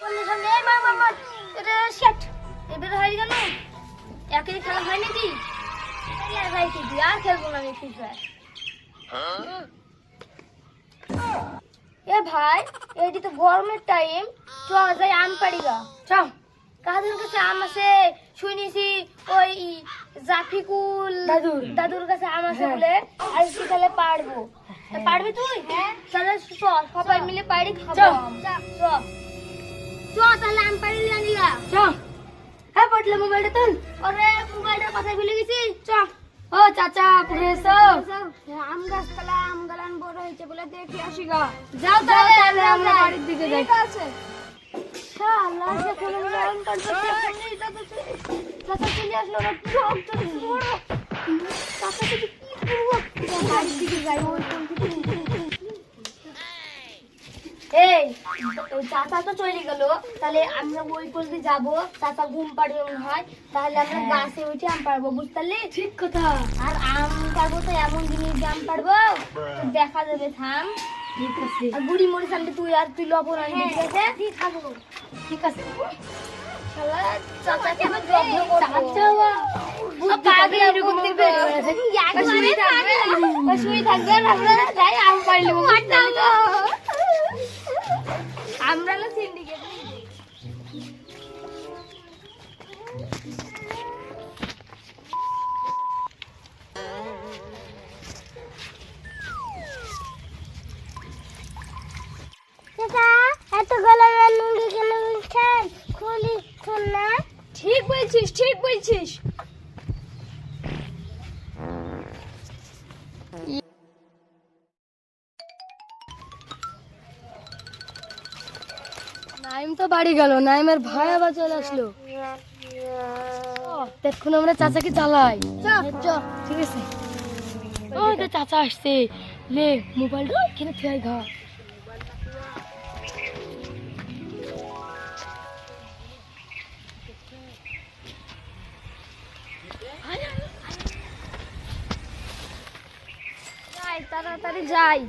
সামনে সামনে এই মার মার মার এটা শেট এবার হয়ে গেল। একই খেলা হয় নাকি? লাগাই কি আর খেলব না আমি ফ্রি ফায়ার এ ভাই এইটি তো গরমের টাইম চ যাই আম পাড়ি গা চ কাদের কাছে আম আছে? শুনেছি ওই জাফিকুল দাদুর। দাদুর কাছে আম আছে বলে। আর কি তাহলে পারব। তা পারবি তুই? তাহলে চ সবাই মিলে পাড়ি খাব চ চ তাহলে আম পাড়ি লিয়ে আনি গা চ হ্যাঁ পটলে মোবাইলটা তুল ওরে মোবাইলটার কথা ভুলে গেছি চ ও চাচা পুরে এসো আম গাছ পালা আম গালান বড় হয়েছে বলে দেখি আসি গা যাও তাহলে আমরা বাড়ির দিকে যাই ঠিক আছে শালা সে কোনো আম পাড়তে সামনেই যাচ্ছে চাচা চলে আসলো না পুরো অন্তর বড় চাচা থেকে কি করব বাড়ির দিকে যাই ওই কোন এই ওই চাচা তো চলে গেল তাহলে আমরা ওই পর্যন্ত যাব চাচা ঘুম পাড়বে মনে হয় তাহলে আমরা গাছে উঠে আম পারব বুঝতে পারলি ঠিক কথা। আর আম পারব তো এমন জিনিস যে আম পারব দেখা যাবে থাম। ঠিক আছে। আর বুড়ি মরি সামনে তুই আর তুই লবণ আনবি ঠিক আছে? ঠিক খাব। ঠিক আছে। চাচাকে তো জব্দ করব। পাগল এরকম দিবে শুয়ে থাকবে শুয়ে থাকবে আমরা যাই আম পাইলি আমরা না সিন্ডিকেট নাইম তো বাড়ি গেল, নাইমের ভাই আবার চলে আসলো। দেখুন আমরা চাচাকে চালাই। ঠিক আছে। ও তো চাচা আসছে। লে, মোবাইলটা কিনে ফেয়াই ঘা যাই, তাড়াতাড়ি যাই।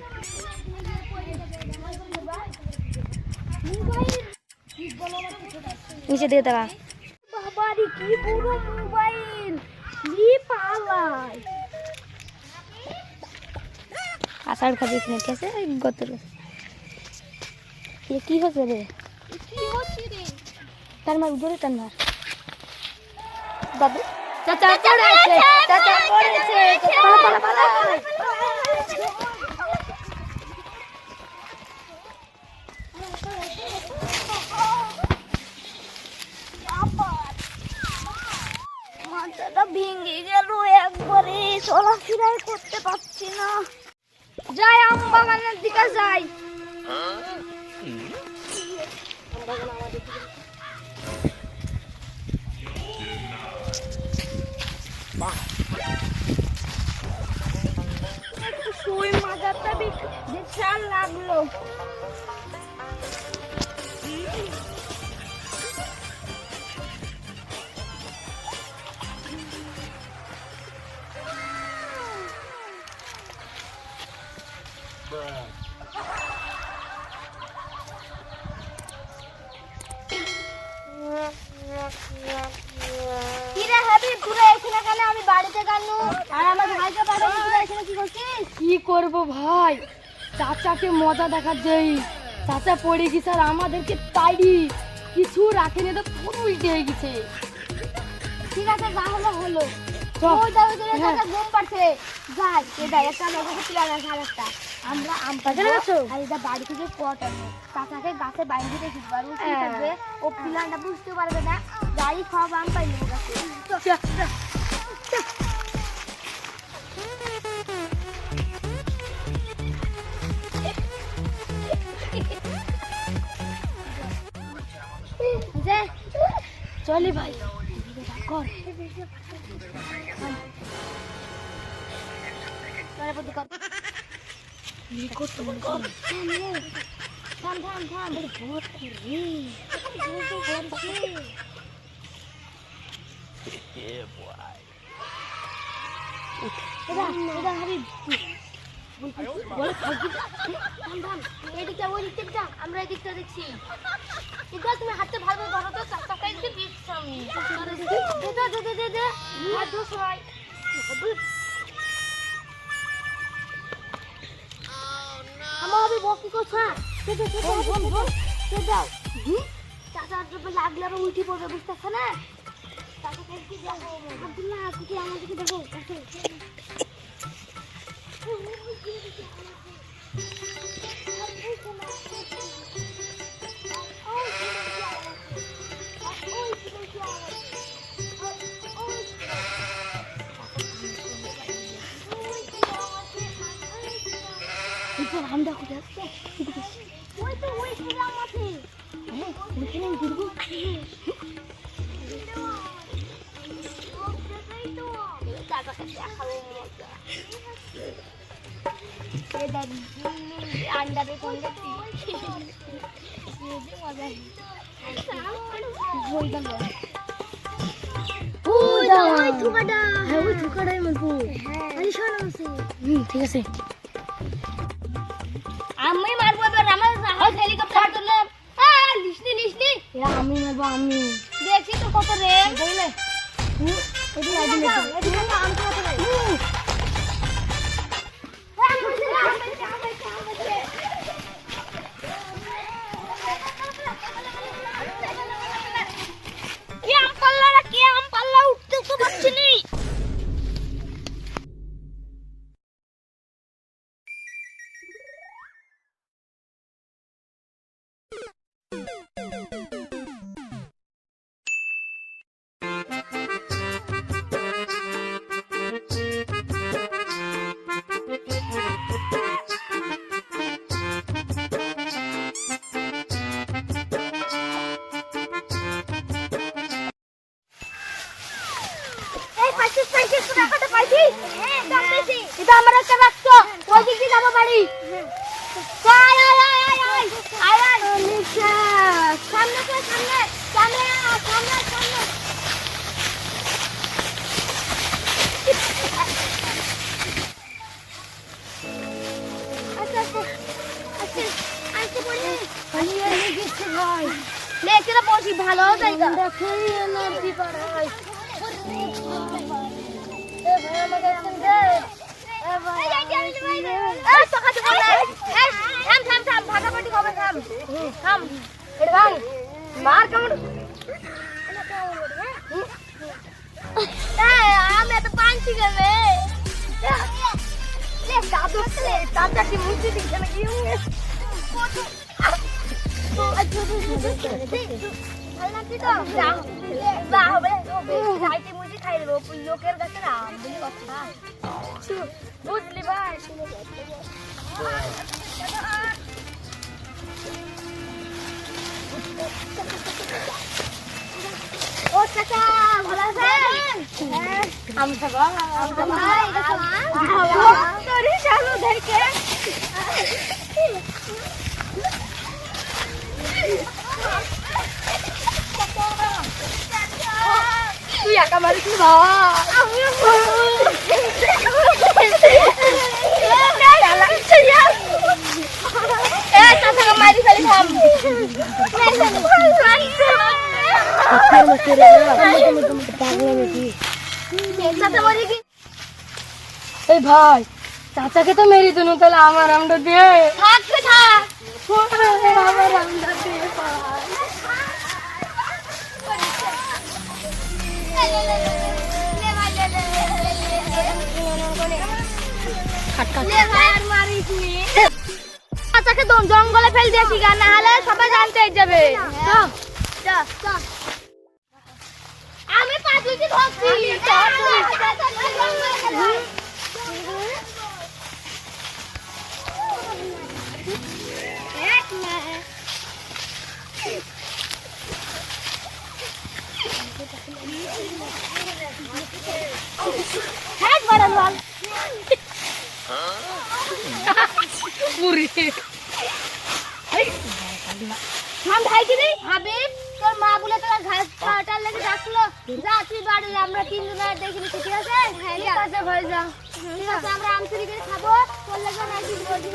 নিচে দিয়ে তারা বাবারি কি পুরো মোবাইল। কি পালাই। আষাঢ় খাবি কিনে ঠিক আছে? গত কি হচ্ছে রে? কি হচ্ছে রে? তার মার উদরে তার মার। বাবু। চাচা পড়েছে চাচা পড়েছে। পালা পালা পালা। মাথাটা ভেঙে গেল, একবারে চলাফেরাই করতে পারছি না। যাই, আম বাগানের দিকে যাই। সুই মাজারটা বিশাল লাগল। কি করব ভাই? চাচাকে মজা দেখার যেই চাচা পড়ে গেছে আর আমাদেরকে তাইরি কিছু রাখেনি তো পুরো উল্টে হয়ে গেছে। ঠিক আছে যা হলো হলো। ওই যাবে হ্যাঁ। চাচা ঘুম পাচ্ছে যাই এ একটা লোকের প্ল্যান আছে আরেকটা আমরা আম আর এটা বাড়ি থেকে আনব চাচাকে গাছে বাইরে রেখে দিবো। আর ও কি হ্যাঁ। করবে? ও প্ল্যানটা বুঝতে পারবে না। যাই সব আম পাই গাছে। চলে ভাই কর তোরা প্রতি কর করতে মনে কর থাম থাম থাম বলে ভোট করে ভোট করছে এদা এদা হাবিব আমরা এদিকটা দেখছি এগুলো তুমি হাতে ভালো ধরো তো চাকা একটু আমি দে দে দে আমার হবে বকি কোথা দে দে দে দে দাও চাচা ড্রপে লাগলে আবার উল্টি পড়বে বুঝতেছ না কি দেখো আব্দুল্লাহ আমাদেরকে দেখো 이건 안다고 됐어. 이렇게. 왜 또, 왜 소장한테? 에? 우리 그냥 들고 가지. 뜨거워. 뜨거워. ঠিক আছে আমি মারবো এবার আমার হেলিকপ্টার তুললে হ্যাঁ লিসনি লিসনি আমি নেব আমি দেখছি তো কত রে বুঝলে এদিকে আগে এটা আমার একটা বাক্স। ওই দিক আচ্ছা আচ্ছা মার কেমন আমি এত পাঁচি গেলে দাদু লে দাদা কি মুছি দিছে না কি ভালো লাগছে তো খাই দেবো। লোকের কাছে না বুঝলি কথা। বুঝলি ভাই? ও চাচা ভালো আছেন? আমি খাব তোরে চালু ধরকে একা মারিস এই ভাই চাচাকে তো মেরি দিনু তাহলে আমার আমটা দিয়ে। থাকবে থাক। আমার আমটা দিয়ে চাচাকে দম জঙ্গলে ফেল দিয়েছি গা না হলে সবাই জানতে যাবে। আমি পাঁচ ধরছি হ্যাঁ বড় বল পুরি। মাম ভাইকে দেই হাবিব তোর মা বলে তোরা ঘাস কাটার লেগে ডাকলো। যা তুই বাড়ি আমরা তিনজন আর দেখিনি ঠিক আছে? হ্যাঁ ঠিক আছে ভাই যা। ঠিক আছে আমরা আম চুরি করে খাব। তোর লাগে নাকি বলছি